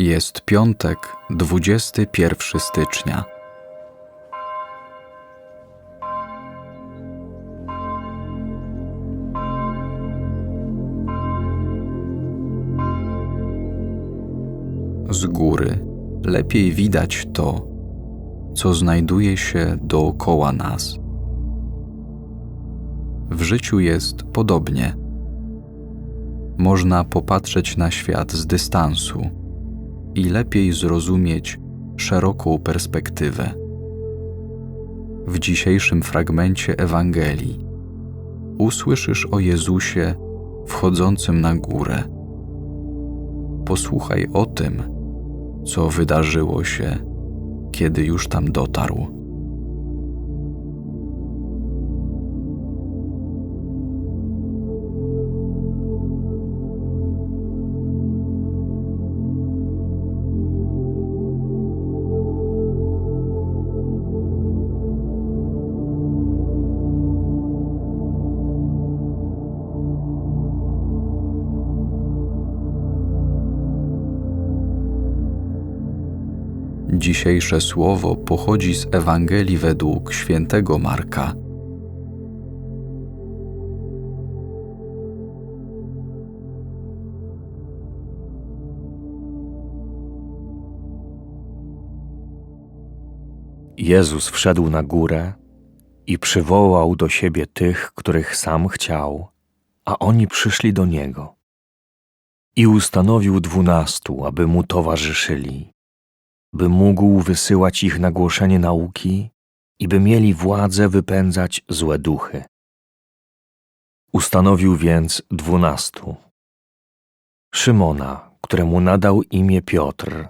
Jest piątek, 21 stycznia. Z góry lepiej widać to, co znajduje się dookoła nas. W życiu jest podobnie. Można popatrzeć na świat z dystansu i lepiej zrozumieć szeroką perspektywę. W dzisiejszym fragmencie Ewangelii usłyszysz o Jezusie wchodzącym na górę. Posłuchaj o tym, co wydarzyło się, kiedy już tam dotarł. Dzisiejsze słowo pochodzi z Ewangelii według świętego Marka. Jezus wszedł na górę i przywołał do siebie tych, których sam chciał, a oni przyszli do niego. I ustanowił dwunastu, aby mu towarzyszyli, by mógł wysyłać ich na głoszenie nauki i by mieli władzę wypędzać złe duchy. Ustanowił więc dwunastu. Szymona, któremu nadał imię Piotr,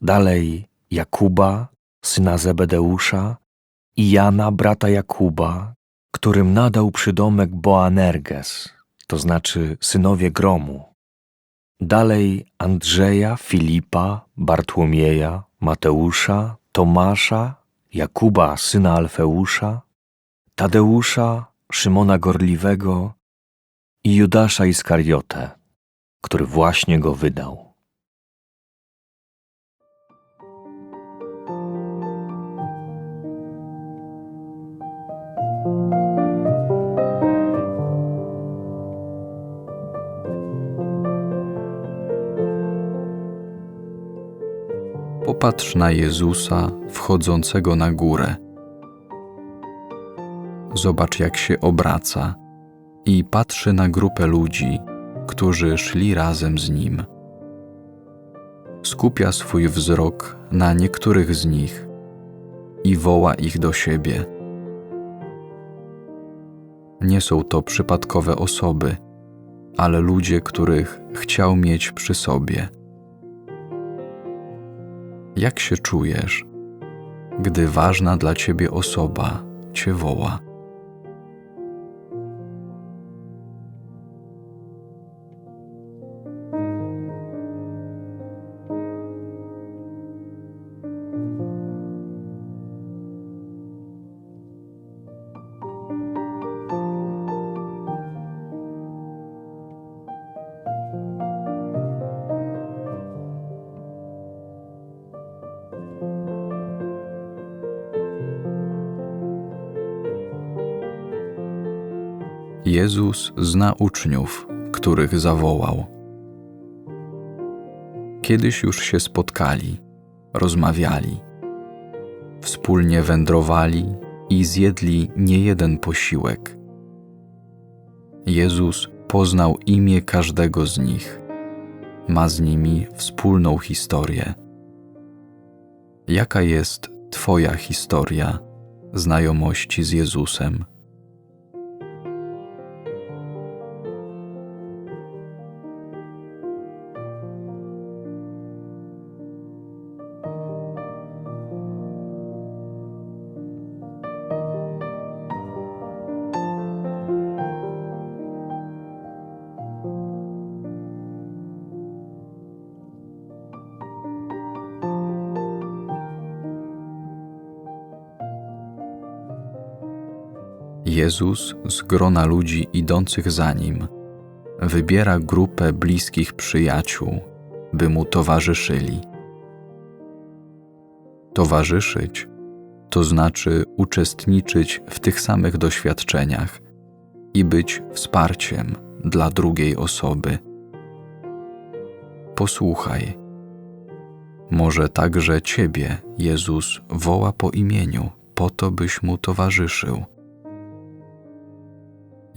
dalej Jakuba, syna Zebedeusza i Jana, brata Jakuba, którym nadał przydomek Boanerges, to znaczy synowie gromu. Dalej Andrzeja, Filipa, Bartłomieja, Mateusza, Tomasza, Jakuba, syna Alfeusza, Tadeusza, Szymona Gorliwego i Judasza Iskariotę, który właśnie go wydał. Popatrz na Jezusa wchodzącego na górę. Zobacz, jak się obraca i patrzy na grupę ludzi, którzy szli razem z nim. Skupia swój wzrok na niektórych z nich i woła ich do siebie. Nie są to przypadkowe osoby, ale ludzie, których chciał mieć przy sobie. Jak się czujesz, gdy ważna dla ciebie osoba cię woła? Jezus zna uczniów, których zawołał. Kiedyś już się spotkali, rozmawiali, wspólnie wędrowali i zjedli niejeden posiłek. Jezus poznał imię każdego z nich, ma z nimi wspólną historię. Jaka jest Twoja historia znajomości z Jezusem? Jezus z grona ludzi idących za nim wybiera grupę bliskich przyjaciół by mu towarzyszyli. Towarzyszyć to znaczy uczestniczyć w tych samych doświadczeniach i być wsparciem dla drugiej osoby. Posłuchaj. Może także Ciebie Jezus woła po imieniu, po to byś mu towarzyszył.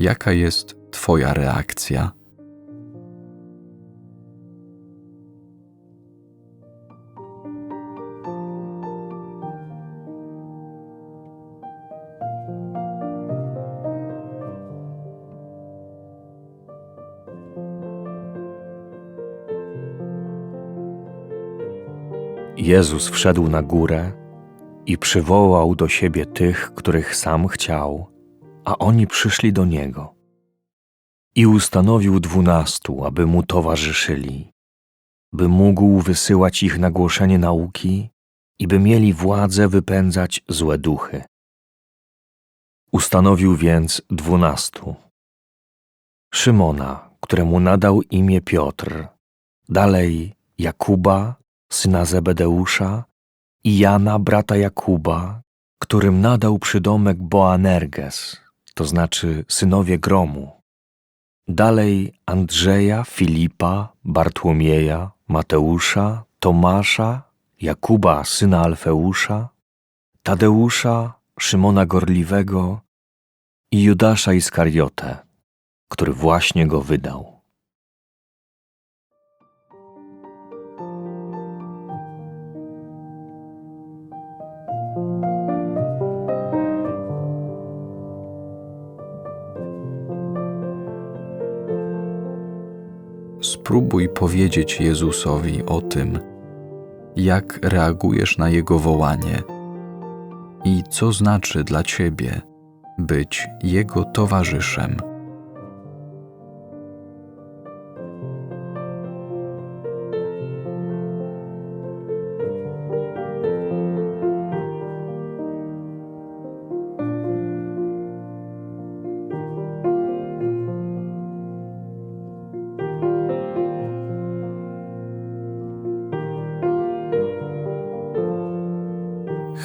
Jaka jest Twoja reakcja? Jezus wszedł na górę i przywołał do siebie tych, których sam chciał, a oni przyszli do niego. I ustanowił dwunastu, aby mu towarzyszyli, by mógł wysyłać ich na głoszenie nauki i by mieli władzę wypędzać złe duchy. Ustanowił więc dwunastu. Szymona, któremu nadał imię Piotr, dalej Jakuba, syna Zebedeusza i Jana, brata Jakuba, którym nadał przydomek Boanerges, to znaczy synowie gromu. Dalej Andrzeja, Filipa, Bartłomieja, Mateusza, Tomasza, Jakuba, syna Alfeusza, Tadeusza, Szymona Gorliwego i Judasza Iskariotę, który właśnie go wydał. Spróbuj powiedzieć Jezusowi o tym, jak reagujesz na Jego wołanie i co znaczy dla Ciebie być Jego towarzyszem.